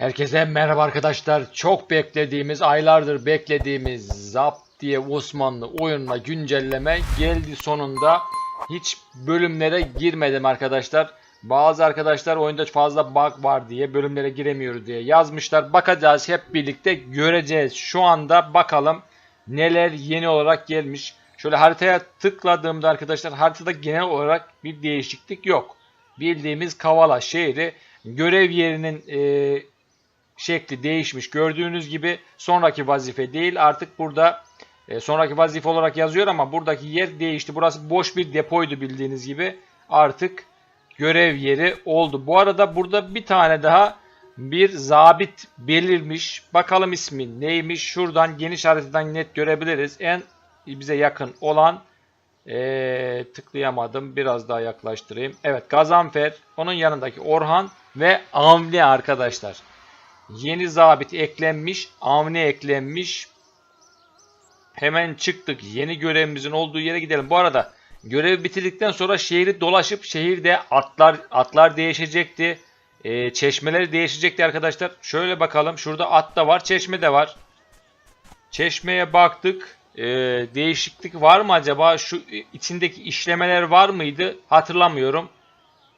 Herkese merhaba arkadaşlar. Çok beklediğimiz, aylardır beklediğimiz Zap diye Osmanlı oyununa güncelleme geldi sonunda. Hiç bölümlere girmedim arkadaşlar. Bazı arkadaşlar oyunda fazla bug var diye bölümlere giremiyoruz diye yazmışlar. Bakacağız hep birlikte göreceğiz. Şu anda bakalım neler yeni olarak gelmiş. Şöyle haritaya tıkladığımda arkadaşlar haritada genel olarak bir değişiklik yok. Bildiğimiz Kavala şehri görev yerinin e, şekli değişmiş. Gördüğünüz gibi sonraki vazife değil artık burada e, sonraki vazife olarak yazıyor ama buradaki yer değişti. Burası boş bir depoydu bildiğiniz gibi. Artık görev yeri oldu. Bu arada burada bir tane daha bir zabit belirmiş. Bakalım ismi neymiş? Şuradan geniş haritadan net görebiliriz. En bize yakın olan ee, tıklayamadım. Biraz daha yaklaştırayım. Evet Gazanfer. Onun yanındaki Orhan ve Avni arkadaşlar. Yeni zabit eklenmiş. Avni eklenmiş. Hemen çıktık. Yeni görevimizin olduğu yere gidelim. Bu arada görev bitirdikten sonra şehri dolaşıp şehirde atlar atlar değişecekti. Ee, çeşmeleri değişecekti arkadaşlar. Şöyle bakalım. Şurada at da var. Çeşme de var. Çeşmeye baktık. Ee, değişiklik var mı acaba? Şu içindeki işlemeler var mıydı? Hatırlamıyorum.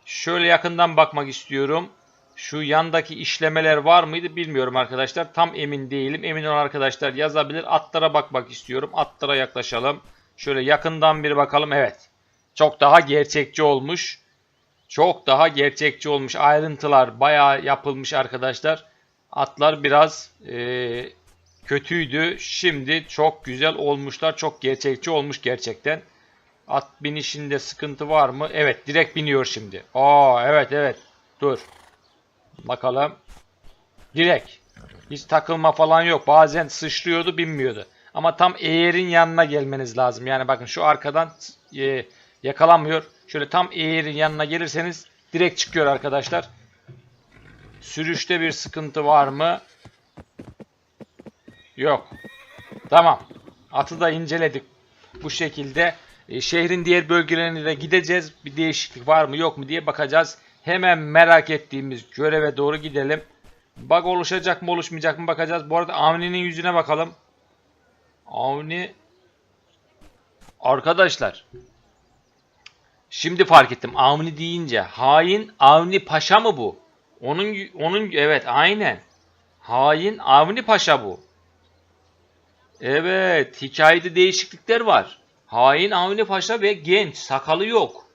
Şöyle yakından bakmak istiyorum. Şu yandaki işlemeler var mıydı bilmiyorum arkadaşlar. Tam emin değilim. Emin olan arkadaşlar yazabilir. Atlara bakmak istiyorum. Atlara yaklaşalım. Şöyle yakından bir bakalım. Evet. Çok daha gerçekçi olmuş. Çok daha gerçekçi olmuş. Ayrıntılar bayağı yapılmış arkadaşlar. Atlar biraz e, kötüydü. Şimdi çok güzel olmuşlar. Çok gerçekçi olmuş gerçekten. At binişinde sıkıntı var mı? Evet direkt biniyor şimdi. Aa evet evet. Dur. Bakalım. Direkt. Hiç takılma falan yok. Bazen sıçrıyordu binmiyordu. Ama tam eğerin yanına gelmeniz lazım. Yani bakın şu arkadan e, yakalanmıyor. Şöyle tam eğerin yanına gelirseniz direkt çıkıyor arkadaşlar. Sürüşte bir sıkıntı var mı? Yok. Tamam. Atı da inceledik. Bu şekilde e, şehrin diğer bölgelerine de gideceğiz. Bir değişiklik var mı yok mu diye bakacağız. Hemen merak ettiğimiz göreve doğru gidelim. Bug oluşacak mı oluşmayacak mı bakacağız. Bu arada Avni'nin yüzüne bakalım. Avni Arkadaşlar Şimdi fark ettim. Avni deyince hain Avni Paşa mı bu? Onun onun evet aynen. Hain Avni Paşa bu. Evet, hikayede değişiklikler var. Hain Avni Paşa ve genç, sakalı yok.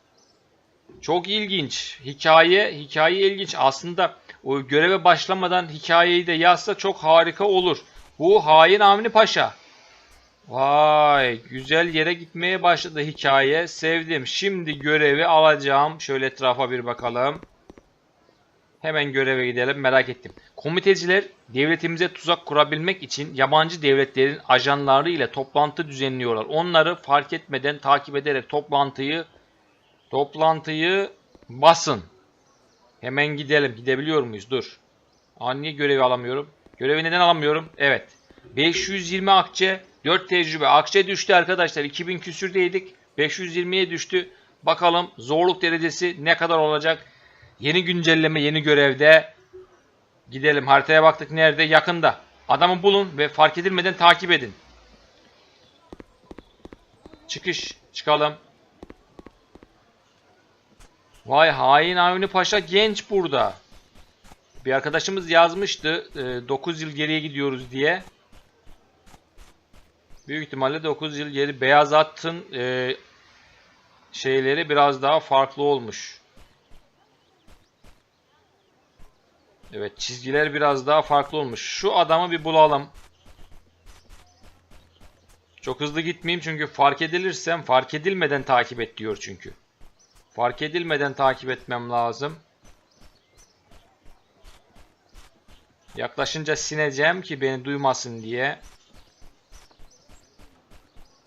Çok ilginç. Hikaye, hikaye ilginç. Aslında o göreve başlamadan hikayeyi de yazsa çok harika olur. Bu hain Avni Paşa. Vay, güzel yere gitmeye başladı hikaye. Sevdim. Şimdi görevi alacağım. Şöyle etrafa bir bakalım. Hemen göreve gidelim. Merak ettim. Komiteciler devletimize tuzak kurabilmek için yabancı devletlerin ajanları ile toplantı düzenliyorlar. Onları fark etmeden takip ederek toplantıyı toplantıyı basın. Hemen gidelim. Gidebiliyor muyuz? Dur. Aa, niye görevi alamıyorum? Görevi neden alamıyorum? Evet. 520 akçe, 4 tecrübe. Akçe düştü arkadaşlar. 2000 küsürdeydik. 520'ye düştü. Bakalım zorluk derecesi ne kadar olacak? Yeni güncelleme, yeni görevde. Gidelim. Haritaya baktık. Nerede? Yakında. Adamı bulun ve fark edilmeden takip edin. Çıkış. Çıkalım. Vay hain Avni Paşa genç burada. Bir arkadaşımız yazmıştı. 9 yıl geriye gidiyoruz diye. Büyük ihtimalle 9 yıl geri. Beyaz atın e, şeyleri biraz daha farklı olmuş. Evet çizgiler biraz daha farklı olmuş. Şu adamı bir bulalım. Çok hızlı gitmeyeyim çünkü fark edilirsem fark edilmeden takip et diyor çünkü. Fark edilmeden takip etmem lazım. Yaklaşınca sineceğim ki beni duymasın diye.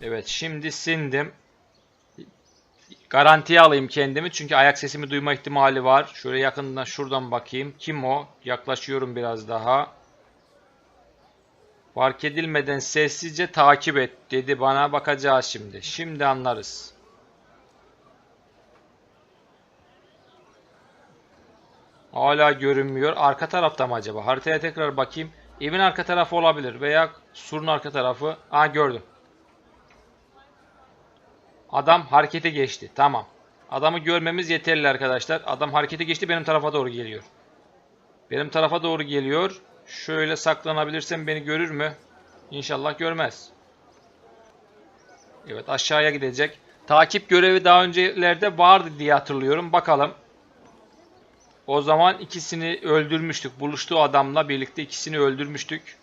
Evet şimdi sindim. Garantiye alayım kendimi çünkü ayak sesimi duyma ihtimali var. Şöyle yakından şuradan bakayım. Kim o? Yaklaşıyorum biraz daha. Fark edilmeden sessizce takip et dedi bana. Bakacağız şimdi. Şimdi anlarız. Hala görünmüyor. Arka tarafta mı acaba? Haritaya tekrar bakayım. Evin arka tarafı olabilir veya surun arka tarafı. Aa gördüm. Adam harekete geçti. Tamam. Adamı görmemiz yeterli arkadaşlar. Adam harekete geçti benim tarafa doğru geliyor. Benim tarafa doğru geliyor. Şöyle saklanabilirsem beni görür mü? İnşallah görmez. Evet aşağıya gidecek. Takip görevi daha öncelerde vardı diye hatırlıyorum. Bakalım. O zaman ikisini öldürmüştük. Buluştuğu adamla birlikte ikisini öldürmüştük.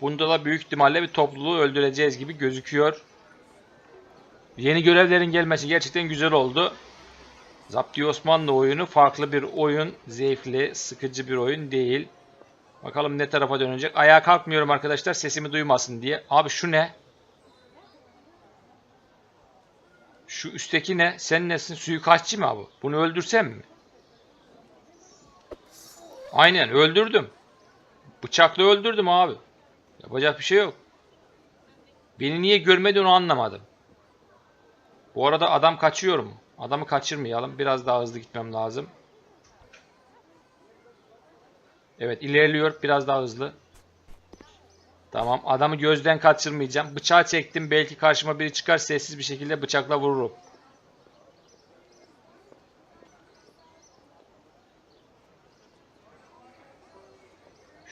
Bunda da büyük ihtimalle bir topluluğu öldüreceğiz gibi gözüküyor. Yeni görevlerin gelmesi gerçekten güzel oldu. Zapti Osmanlı oyunu farklı bir oyun. Zevkli, sıkıcı bir oyun değil. Bakalım ne tarafa dönecek. Ayağa kalkmıyorum arkadaşlar sesimi duymasın diye. Abi şu ne? Şu üstteki ne? Sen nesin? Suikastçı mı abi? Bunu öldürsem mi? Aynen öldürdüm. Bıçakla öldürdüm abi. Yapacak bir şey yok. Beni niye görmedi onu anlamadım. Bu arada adam kaçıyor mu? Adamı kaçırmayalım. Biraz daha hızlı gitmem lazım. Evet ilerliyor. Biraz daha hızlı. Tamam. Adamı gözden kaçırmayacağım. Bıçağı çektim. Belki karşıma biri çıkar. Sessiz bir şekilde bıçakla vururum.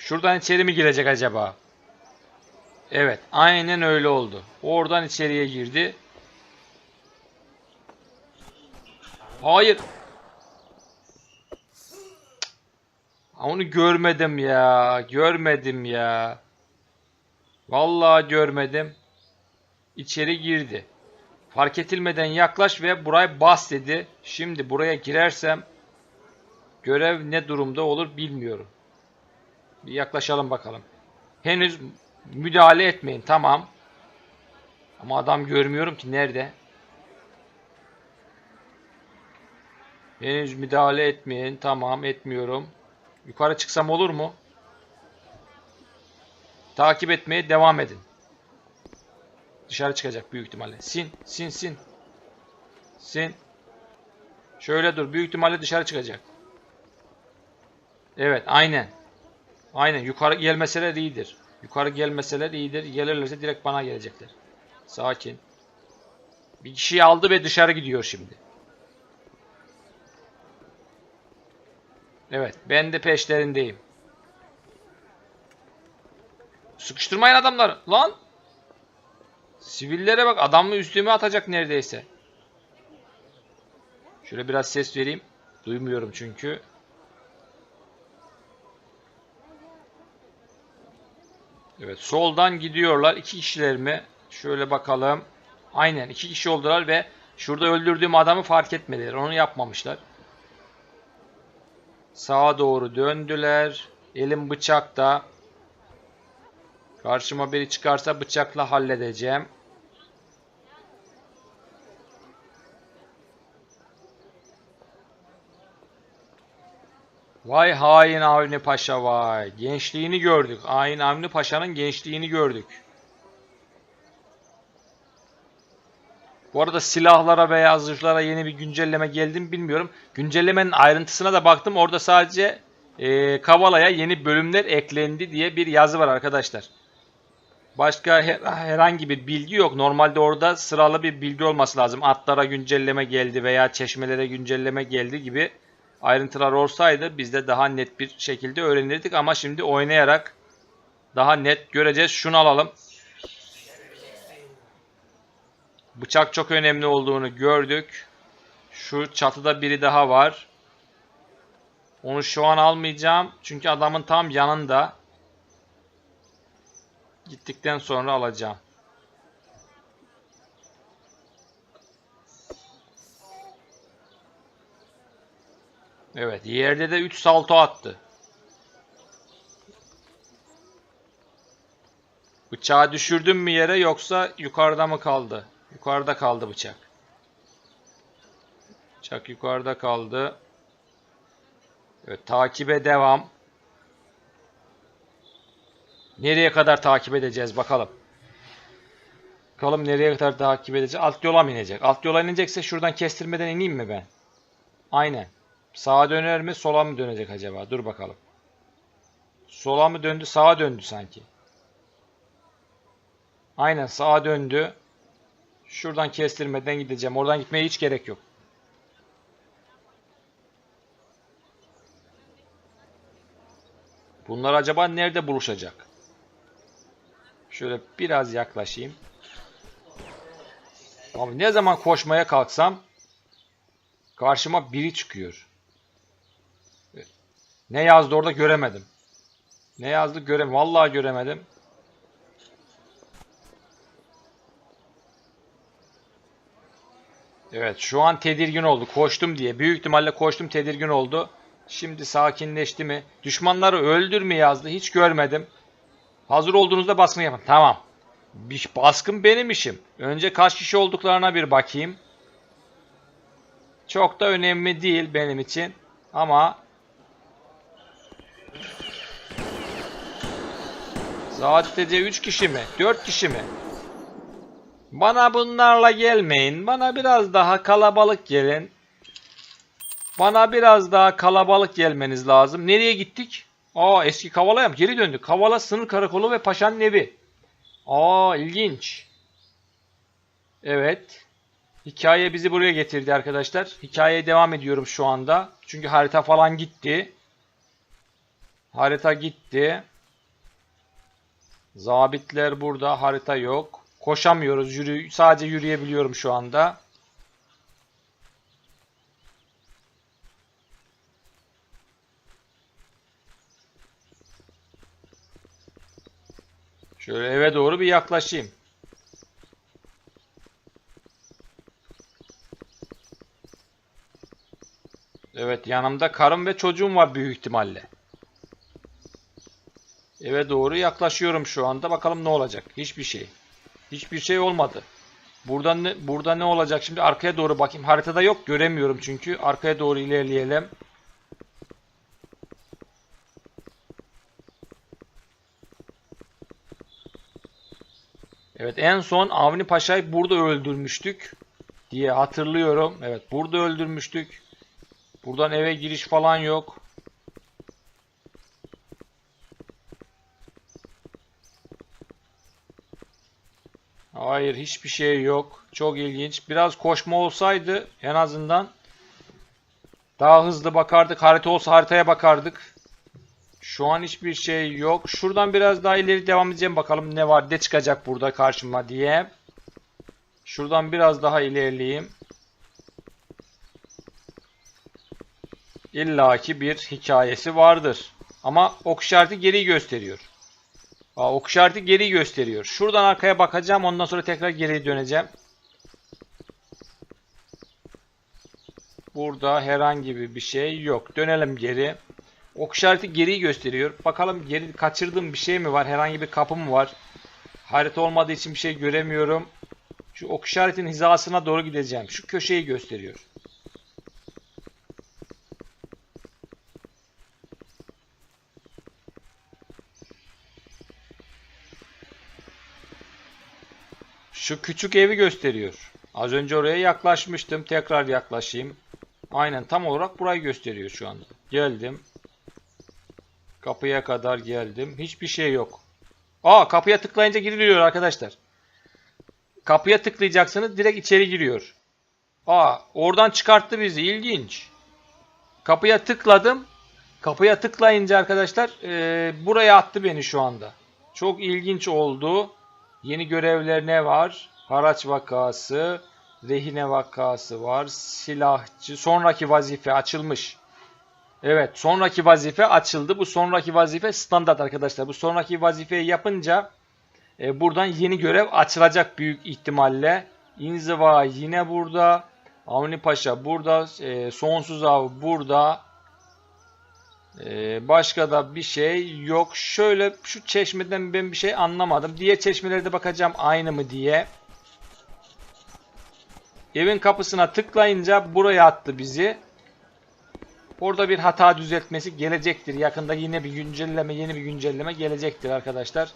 Şuradan içeri mi girecek acaba? Evet. Aynen öyle oldu. Oradan içeriye girdi. Hayır. Onu görmedim ya. Görmedim ya. Vallahi görmedim. İçeri girdi. Fark edilmeden yaklaş ve burayı bas dedi. Şimdi buraya girersem görev ne durumda olur bilmiyorum. Bir yaklaşalım bakalım. Henüz müdahale etmeyin. Tamam. Ama adam görmüyorum ki nerede. Henüz müdahale etmeyin. Tamam etmiyorum. Yukarı çıksam olur mu? Takip etmeye devam edin. Dışarı çıkacak büyük ihtimalle. Sin, sin, sin. Sin. Şöyle dur. Büyük ihtimalle dışarı çıkacak. Evet, aynen. Aynen. Yukarı gelmeseler iyidir. Yukarı gelmeseler iyidir. Gelirlerse direkt bana gelecekler. Sakin. Bir kişiyi aldı ve dışarı gidiyor şimdi. Evet, ben de peşlerindeyim. Sıkıştırmayın adamları. Lan! Sivillere bak, adamı üstüme atacak neredeyse. Şöyle biraz ses vereyim. Duymuyorum çünkü. Evet, soldan gidiyorlar. İki kişiler mi? Şöyle bakalım. Aynen, iki kişi oldular ve şurada öldürdüğüm adamı fark etmediler. Onu yapmamışlar. Sağa doğru döndüler. Elim bıçakta. Karşıma biri çıkarsa bıçakla halledeceğim. Vay hain Avni Paşa vay. Gençliğini gördük. Hain Avni Paşa'nın gençliğini gördük. Bu arada silahlara veya zırhlara yeni bir güncelleme geldi mi bilmiyorum. Güncellemenin ayrıntısına da baktım. Orada sadece e, Kavala'ya yeni bölümler eklendi diye bir yazı var arkadaşlar. Başka her, herhangi bir bilgi yok. Normalde orada sıralı bir bilgi olması lazım. Atlara güncelleme geldi veya çeşmelere güncelleme geldi gibi ayrıntılar olsaydı biz de daha net bir şekilde öğrenirdik. Ama şimdi oynayarak daha net göreceğiz. Şunu alalım. Bıçak çok önemli olduğunu gördük. Şu çatıda biri daha var. Onu şu an almayacağım. Çünkü adamın tam yanında. Gittikten sonra alacağım. Evet. Yerde de 3 salto attı. Bıçağı düşürdüm mü yere yoksa yukarıda mı kaldı? Yukarıda kaldı bıçak. Bıçak yukarıda kaldı. Evet takibe devam. Nereye kadar takip edeceğiz bakalım. Bakalım nereye kadar takip edeceğiz. Alt yola mı inecek? Alt yola inecekse şuradan kestirmeden ineyim mi ben? Aynen. Sağa döner mi sola mı dönecek acaba? Dur bakalım. Sola mı döndü sağa döndü sanki. Aynen sağa döndü. Şuradan kestirmeden gideceğim. Oradan gitmeye hiç gerek yok. Bunlar acaba nerede buluşacak? Şöyle biraz yaklaşayım. Abi ne zaman koşmaya kalksam karşıma biri çıkıyor. Ne yazdı orada göremedim. Ne yazdı görem vallahi göremedim. Evet şu an tedirgin oldu. Koştum diye. Büyük ihtimalle koştum tedirgin oldu. Şimdi sakinleşti mi? Düşmanları öldür mü yazdı. Hiç görmedim. Hazır olduğunuzda baskın yapın. Tamam. Bir baskın benim işim. Önce kaç kişi olduklarına bir bakayım. Çok da önemli değil benim için. Ama Sadece 3 kişi mi? 4 kişi mi? Bana bunlarla gelmeyin. Bana biraz daha kalabalık gelin. Bana biraz daha kalabalık gelmeniz lazım. Nereye gittik? Aa eski Kavala'ya mı? Geri döndük. Kavala sınır karakolu ve paşanın evi. Aa ilginç. Evet. Hikaye bizi buraya getirdi arkadaşlar. Hikayeye devam ediyorum şu anda. Çünkü harita falan gitti. Harita gitti. Zabitler burada. Harita yok. Koşamıyoruz. Yürü, sadece yürüyebiliyorum şu anda. Şöyle eve doğru bir yaklaşayım. Evet yanımda karım ve çocuğum var büyük ihtimalle. Eve doğru yaklaşıyorum şu anda. Bakalım ne olacak. Hiçbir şey. Hiçbir şey olmadı. Burada ne, burada ne olacak? Şimdi arkaya doğru bakayım. Haritada yok. Göremiyorum çünkü. Arkaya doğru ilerleyelim. Evet en son Avni Paşa'yı burada öldürmüştük diye hatırlıyorum. Evet burada öldürmüştük. Buradan eve giriş falan yok. Hayır hiçbir şey yok. Çok ilginç. Biraz koşma olsaydı en azından daha hızlı bakardık. Harita olsa haritaya bakardık. Şu an hiçbir şey yok. Şuradan biraz daha ileri devam edeceğim. Bakalım ne var ne çıkacak burada karşıma diye. Şuradan biraz daha ilerleyeyim. İlla ki bir hikayesi vardır. Ama ok işareti geri gösteriyor. Aa, ok işareti geri gösteriyor. Şuradan arkaya bakacağım. Ondan sonra tekrar geri döneceğim. Burada herhangi bir şey yok. Dönelim geri. Ok işareti geriyi gösteriyor. Bakalım geri kaçırdığım bir şey mi var? Herhangi bir kapı mı var? Harita olmadığı için bir şey göremiyorum. Şu ok işaretinin hizasına doğru gideceğim. Şu köşeyi gösteriyor. Şu küçük evi gösteriyor. Az önce oraya yaklaşmıştım. Tekrar yaklaşayım. Aynen tam olarak burayı gösteriyor şu anda. Geldim. Kapıya kadar geldim. Hiçbir şey yok. Aa kapıya tıklayınca giriliyor arkadaşlar. Kapıya tıklayacaksınız direkt içeri giriyor. Aa oradan çıkarttı bizi. İlginç. Kapıya tıkladım. Kapıya tıklayınca arkadaşlar e, buraya attı beni şu anda. Çok ilginç oldu. Yeni görevler ne var? Haraç vakası, rehine vakası var, silahçı, sonraki vazife açılmış. Evet, sonraki vazife açıldı. Bu sonraki vazife standart arkadaşlar. Bu sonraki vazifeyi yapınca e, buradan yeni görev açılacak büyük ihtimalle. İnziva yine burada. Avni Paşa burada. E, sonsuz av burada. Ee, başka da bir şey yok. Şöyle şu çeşmeden ben bir şey anlamadım. Diğer çeşmelerde bakacağım aynı mı diye. Evin kapısına tıklayınca buraya attı bizi. Orada bir hata düzeltmesi gelecektir. Yakında yine bir güncelleme, yeni bir güncelleme gelecektir arkadaşlar.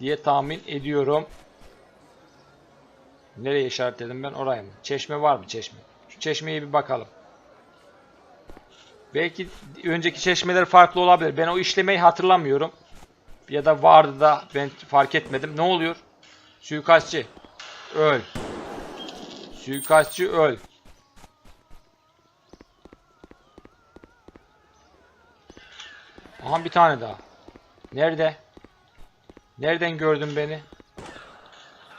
Diye tahmin ediyorum. Nereye işaretledim ben? Oraya mı? Çeşme var mı çeşme? Şu çeşmeye bir bakalım. Belki önceki çeşmeler farklı olabilir. Ben o işlemeyi hatırlamıyorum. Ya da vardı da ben fark etmedim. Ne oluyor? Suikastçı. Öl. Suikastçı öl. Aha bir tane daha. Nerede? Nereden gördün beni?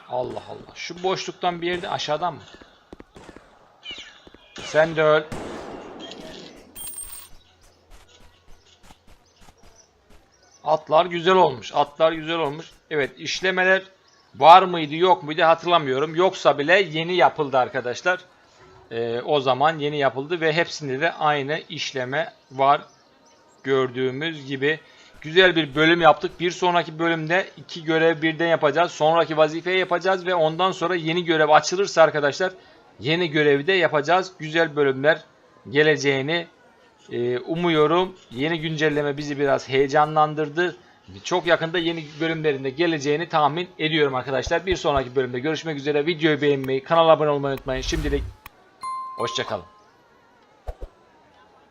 Allah Allah. Şu boşluktan bir yerde aşağıdan mı? Sen de öl. Atlar güzel olmuş. Atlar güzel olmuş. Evet işlemeler var mıydı yok muydu hatırlamıyorum. Yoksa bile yeni yapıldı arkadaşlar. Ee, o zaman yeni yapıldı ve hepsinde de aynı işleme var. Gördüğümüz gibi güzel bir bölüm yaptık. Bir sonraki bölümde iki görev birden yapacağız. Sonraki vazifeyi yapacağız ve ondan sonra yeni görev açılırsa arkadaşlar yeni görevi de yapacağız. Güzel bölümler geleceğini e, umuyorum. Yeni güncelleme bizi biraz heyecanlandırdı. Çok yakında yeni bölümlerinde geleceğini tahmin ediyorum arkadaşlar. Bir sonraki bölümde görüşmek üzere. Videoyu beğenmeyi, kanala abone olmayı unutmayın. Şimdilik hoşçakalın.